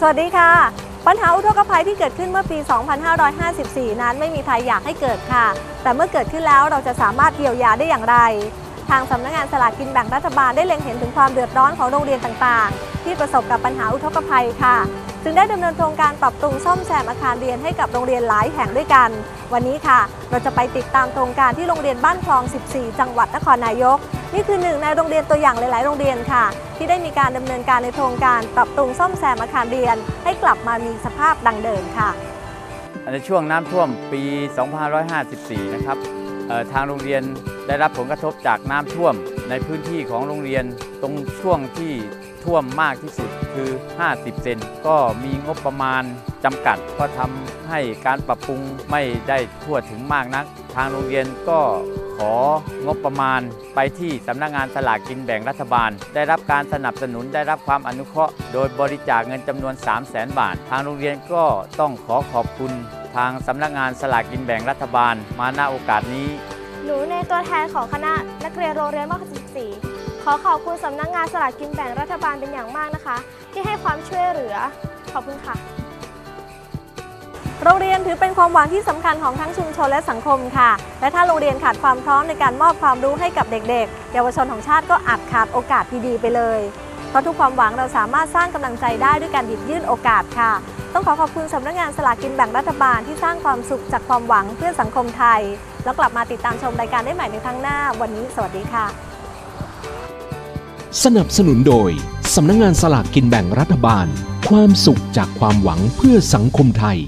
สวัสดีค่ะ ปัญหาอุทกภัยที่เกิดขึ้นเมื่อปี 2554 นั้นไม่มีใครอยากให้เกิดค่ะ แต่เมื่อเกิดขึ้นแล้วเราจะสามารถเยียวยาได้อย่างไร ทางสำนักงานสลากกินแบ่งรัฐบาลได้เล็งเห็นถึงความเดือดร้อนของโรงเรียนต่างๆ ที่ประสบกับปัญหาอุทกภัยค่ะ จึงได้ดำเนินโครงการปรับปรุงซ่อมแซมอาคารเรียนให้กับโรงเรียนหลายแห่งด้วยกัน วันนี้ค่ะ เราจะไปติดตามโครงการที่โรงเรียนบ้านคลอง 14 จังหวัดนครนายก นี่คือหนึ่งในโรงเรียนตัวอย่างหลาย ๆ โรงเรียนค่ะ ที่ได้มีการดำเนินการในโครงการปรับปรุงซ่อมแซมอาคารเรียน ให้กลับมามีสภาพดังเดิมค่ะ ในช่วงน้ำท่วมปี 2554 นะครับทางโรงเรียนได้รับผลกระทบจากน้ำท่วมในพื้นที่ของโรงเรียนตรงช่วงที่ท่วมมากที่สุดคือ 50 เซน ก็มีงบประมาณจำกัด ก็ทำให้การปรับปรุงไม่ได้ทั่วถึงมากนัก ทางโรงเรียนก็ ของบประมาณไปที่สำนักงานสลากกินแบ่งรัฐบาล ได้รับการสนับสนุนได้รับความอนุเคราะห์ โดยบริจาคเงินจำนวน 3 0 0แสนบาท ทางโรงเรียนก็ต้องขอขอบคุณ ทางสำนักงานสลากกินแบ่งรัฐบาล มาณโอกาสนี้ หนูในตัวแทนของคณะนักเรียนโรงเรียนม .14 ขอขอบคุณสำนักงานสลากกินแบ่งรัฐบาลเป็นอย่างมากนะคะ ที่ให้ความช่วยเหลือขอบคุณค่ะ โรงเรียนถือเป็นความหวังที่สำคัญของทั้งชุมชนและสังคมค่ะ และถ้าโรงเรียนขาดความพร้อมในการมอบความรู้ให้กับเด็กๆ เยาวชนของชาติก็อาจขาดโอกาสดีๆไปเลย เพราะทุกความหวังเราสามารถสร้างกำลังใจได้ด้วยการหยิบยื่นโอกาสค่ะ ต้องขอขอบคุณสำนักงานสลากกินแบ่งรัฐบาลที่สร้างความสุขจากความหวังเพื่อสังคมไทย แล้วกลับมาติดตามชมรายการได้ใหม่ในครั้งหน้า วันนี้ สวัสดีค่ะ สนับสนุนโดยสำนักงงานสลากกินแบ่งรัฐบาล ความสุขจากความหวังเพื่อสังคมไทย